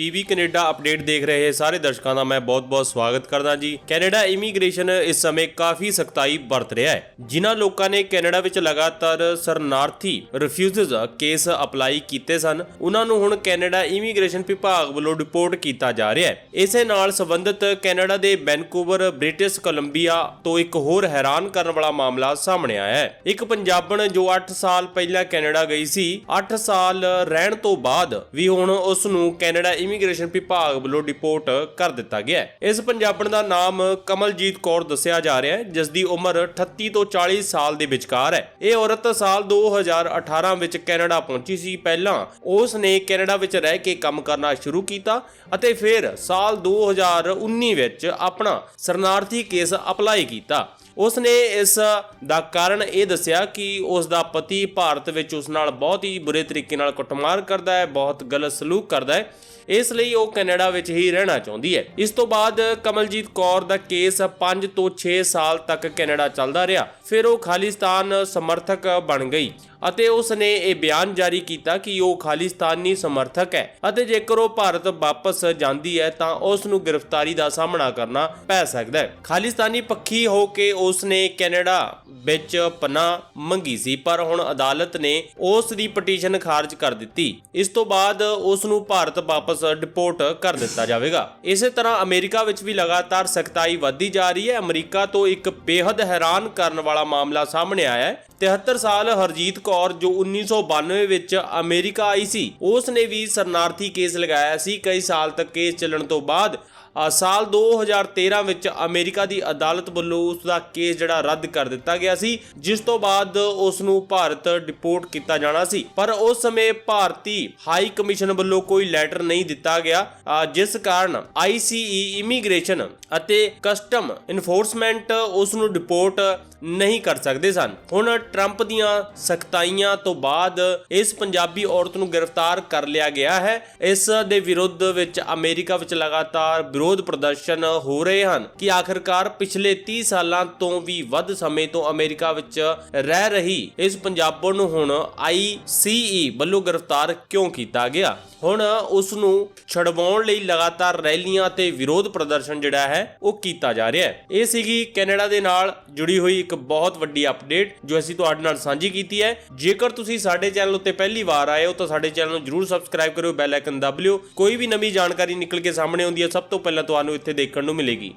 PB Canada update ਦੇਖ ਰਹੇ ਸਾਰੇ ਦਰਸ਼ਕਾਂ ਦਾ ਮੈਂ ਬਹੁਤ-ਬਹੁਤ ਸਵਾਗਤ ਕਰਦਾ ਜੀ। ਕੈਨੇਡਾ ਇਮੀਗ੍ਰੇਸ਼ਨ ਇਸ ਸਮੇਂ ਕਾਫੀ ਸਖਤਾਈ ਵਰਤ ਰਿਹਾ ਹੈ। ਜਿਨ੍ਹਾਂ ਲੋਕਾਂ ਨੇ ਕੈਨੇਡਾ ਵਿੱਚ ਲਗਾਤਾਰ ਸਰਨਾਰਥੀ ਰਿਫਿਊਜ਼ਸ ਕੇਸ ਅਪਲਾਈ ਕੀਤੇ ਸਨ। ਉਹਨਾਂ ਨੂੰ ਹੁਣ ਕੈਨੇਡਾ ਇਮੀਗ੍ਰੇਸ਼ਨ ਵਿਭਾਗ ਵੱਲੋਂ ਰਿਪੋਰਟ ਕੀਤਾ ਜਾ ਰਿਹਾ ਹੈ। ਇਸੇ ਨਾਲ ਸੰਬੰਧਿਤ ਕੈਨੇਡਾ ਦੇ ਵੈਨਕੂਵਰ, ਬ੍ਰਿਟਿਸ਼ ਕੋਲੰਬੀਆ ਤੋਂ ਇੱਕ ਹੋਰ ਹੈਰਾਨ ਕਰਨ ਵਾਲਾ ਮਾਮਲਾ ਸਾਹਮਣੇ ਆਇਆ ਹੈ। ਇੱਕ ਪੰਜਾਬਣ ਜੋ 8 ਸਾਲ ਪਹਿਲਾਂ ਕੈਨੇਡਾ ਗਈ ਸੀ 8 ਸਾਲ ਰਹਿਣ ਤੋਂ ਬਾਅਦ ਵੀ ਹੁਣ ਉਸ ਨੂੰ ਕੈਨੇਡਾ ਇਮੀਗ੍ਰੇਸ਼ਨ ਵਿਭਾਗ ਵੱਲੋਂ ਰਿਪੋਰਟ ਕਰ ਦਿੱਤਾ ਗਿਆ ਹੈ। ਇਸ ਪੰਜਾਬਣ ਦਾ ਨਾਮ ਕਮਲਜੀਤ ਕੌਰ ਦੱਸਿਆ ਜਾ ਰਿਹਾ ਹੈ, ਜਿਸ ਦੀ ਉਮਰ 38 ਤੋਂ 40 ਸਾਲ ਦੇ ਵਿਚਕਾਰ ਹੈ। ਇਹ ਔਰਤ ਸਾਲ 2018 ਵਿੱਚ ਕੈਨੇਡਾ ਪਹੁੰਚੀ ਸੀ। ਪਹਿਲਾਂ ਉਸ ਨੇ ਕੈਨੇਡਾ ਵਿੱਚ ਰਹਿ ਕੇ ਕੰਮ ਕਰਨਾ ਸ਼ੁਰੂ ਕੀਤਾ ਅਤੇ ਫਿਰ ਸਾਲ 2019 ਵਿੱਚ ਆਪਣਾ ਸ਼ਰਨਾਰਥੀ ਕੇਸ ਅਪਲਾਈ ਕੀਤਾ। ਉਸ ਨੇ ਇਸ ਦਾ ਕਾਰਨ ਇਹ ਦੱਸਿਆ ਕਿ ਉਸ ਦਾ ਪਤੀ ਭਾਰਤ ਵਿੱਚ ਉਸ ਨਾਲ ਬਹੁਤ ਹੀ ਬੁਰੇ ਤਰੀਕੇ ਨਾਲ ਕੁੱਟਮਾਰ ਕਰਦਾ ਹੈ, ਬਹੁਤ ਗਲਤ ਸਲੂਕ ਕਰਦਾ ਹੈ। ਇਸ ਲਈ ਉਹ ਕੈਨੇਡਾ ਵਿੱਚ ਹੀ ਰਹਿਣਾ ਚਾਹੁੰਦੀ ਹੈ। ਇਸ ਤੋਂ ਬਾਅਦ ਕਮਲਜੀਤ ਕੌਰ ਦਾ ਕੇਸ 5 ਤੋਂ 6 ਸਾਲ ਤੱਕ ਕੈਨੇਡਾ ਚੱਲਦਾ ਰਿਹਾ। ਫਿਰ ਉਹ ਖਾਲਿਸਤਾਨ ਸਮਰਥਕ ਬਣ ਗਈ। ਅਤੇ ਉਸ ਨੇ ਇਹ ਬਿਆਨ ਜਾਰੀ ਕੀਤਾ ਕਿ ਉਹ ਖਾਲਿਸਤਾਨੀ ਸਮਰਥਕ ਹੈ ਅਤੇ ਜੇਕਰ ਉਹ ਭਾਰਤ ਵਾਪਸ ਜਾਂਦੀ ਹੈ ਤਾਂ ਉਸ ਨੂੰ ਗ੍ਰਿਫਤਾਰੀ ਦਾ ਸਾਹਮਣਾ ਕਰਨਾ ਪੈ ਸਕਦਾ ਹੈ। ਖਾਲਿਸਤਾਨੀ ਪੱਖੀ ਹੋ ਕੇ ਉਸ ਨੇ ਕੈਨੇਡਾ ਵਿੱਚ ਪਨਾਹ ਮੰਗੀ ਸੀ, ਪਰ ਹੁਣ ਅਦਾਲਤ ਨੇ ਉਸ ਦੀ ਪਟੀਸ਼ਨ ਖਾਰਜ ਕਰ ਦਿੱਤੀ। ਇਸ ਤੋਂ ਬਾਅਦ ਉਸ ਨੂੰ ਭਾਰਤ ਵਾਪਸ ਡਿਪੋਰਟ ਕਰ ਦਿੱਤਾ ਜਾਵੇਗਾ। ਇਸੇ ਤਰ੍ਹਾਂ ਅਮਰੀਕਾ ਵਿੱਚ ਵੀ ਲਗਾਤਾਰ ਸਖਤਾਈ ਵੱਧਦੀ ਜਾ ਰਹੀ ਹੈ। ਅਮਰੀਕਾ ਤੋਂ ਇੱਕ ਬੇहद ਹੈਰਾਨ ਕਰਨ ਵਾਲਾ ਮਾਮਲਾ ਸਾਹਮਣੇ ਆਇਆ ਹੈ। 73 ਸਾਲ ਹਰਜੀਤ ਕੌਰ ਜੋ 1992 ਵਿੱਚ ਅਮਰੀਕਾ ਆਈ ਸੀ ਉਸ ਨੇ ਵੀ ਸਰਨਾਰਥੀ ਕੇਸ ਲਗਾਇਆ ਸੀ। ਕਈ ਸਾਲ ਤੱਕ ਕੇਸ ਚੱਲਣ ਤੋਂ ਬਾਅਦ ਸਾਲ 2013 ਵਿੱਚ ਅਮਰੀਕਾ ਦੀ ਅਦਾਲਤ ਵੱਲੋਂ ਉਸ ਦਾ ਕੇਸ ਜਿਹੜਾ ਰੱਦ ਕਰ ਦਿੱਤਾ ਗਿਆ ਸੀ, ਜਿਸ ਤੋਂ ਬਾਅਦ ਉਸ ਨੂੰ ਭਾਰਤ ਡਿਪੋਰਟ ਕੀਤਾ ਜਾਣਾ ਸੀ। ਪਰ ਉਸ ਸਮੇਂ ਭਾਰਤੀ ਹਾਈ ਕਮਿਸ਼ਨ ਵੱਲੋਂ ਕੋਈ ਲੈਟਰ ਨਹੀਂ ਦਿੱਤਾ ਗਿਆ ਜਿਸ ਕਾਰਨ ਆਈਸੀਈ ਇਮੀਗ੍ਰੇਸ਼ਨ ਅਤੇ ਕਸਟਮ ਇਨਫੋਰਸਮੈਂਟ ਉਸ ਨੂੰ ਡਿਪੋਰਟ ਨਹੀਂ ਕਰ ਸਕਦੇ ਸਨ। ਹੁਣ ਟਰੰਪ ਦੀਆਂ ਸਖਤਾਈਆਂ ਤੋਂ ਬਾਅਦ ਇਸ ਪੰਜਾਬੀ ਔਰਤ ਨੂੰ ਗ੍ਰਿਫਤਾਰ ਕਰ ਲਿਆ ਗਿਆ ਹੈ। ਇਸ ਦੇ ਵਿਰੁੱਧ ਵਿੱਚ ਅਮਰੀਕਾ ਵਿੱਚ ਲਗਾਤਾਰ ਵਿਰੋਧ ਪ੍ਰਦਰਸ਼ਨ ਹੋ ਰਹੇ ਹਨ ਕਿ ਆਖਰਕਾਰ ਪਿਛਲੇ 30 ਸਾਲਾਂ ਤੋਂ ਵੀ ਵੱਧ ਸਮੇਂ ਤੋਂ ਅਮਰੀਕਾ ਵਿੱਚ ਰਹਿ ਰਹੀ ਇਸ ਪੰਜਾਬਣ ਨੂੰ ਹੁਣ ਆਈਸੀਈ ਵੱਲੋਂ ਗ੍ਰਿਫਤਾਰ ਕਿਉਂ ਕੀਤਾ ਗਿਆ? ਹੁਣ ਉਸ ਨੂੰ ਛਡਵਾਉਣ ਲਈ ਲਗਾਤਾਰ ਰੈਲੀਆਂ ਤੇ ਵਿਰੋਧ ਪ੍ਰਦਰਸ਼ਨ ਜਿਹੜਾ ਹੈ, ਉਹ ਕੀਤਾ ਜਾ ਰਿਹਾ ਹੈ। ਇਹ ਸੀਗੀ ਕੈਨੇਡਾ ਦੇ ਨਾਲ ਜੁੜੀ ਹੋਈ ਇੱਕ ਬਹੁਤ ਵੱਡੀ ਅਪਡੇਟ ਜੋ ਅਸੀਂ ਤੁਹਾਡੇ ਨਾਲ ਸਾਂਝੀ ਕੀਤੀ ਹੈ। ਜੇਕਰ ਤੁਸੀਂ ਸਾਡੇ ਚੈਨਲ ਉੱਤੇ ਪਹਿਲੀ ਵਾਰ ਆਏ ਹੋ ਤਾਂ ਸਾਡੇ ਚੈਨਲ ਨੂੰ ਜਰੂਰ ਸਬਸਕ੍ਰਾਈਬ ਕਰਿਓ, ਬੈਲ ਆਈਕਨ ਦਬ ਲਿਓ। ਕੋਈ ਵੀ ਨਵੀਂ ਜਾਣਕਾਰੀ ਨਿਕਲ ਕੇ ਸਾਹਮਣੇ ਆਉਂਦੀ ਹੈ, ਸਭ ਤੋਂ ਪਹਿਲਾਂ ਤੁਹਾਨੂੰ ਇੱਥੇ ਦੇਖਣ ਨੂੰ ਮਿਲੇਗੀ।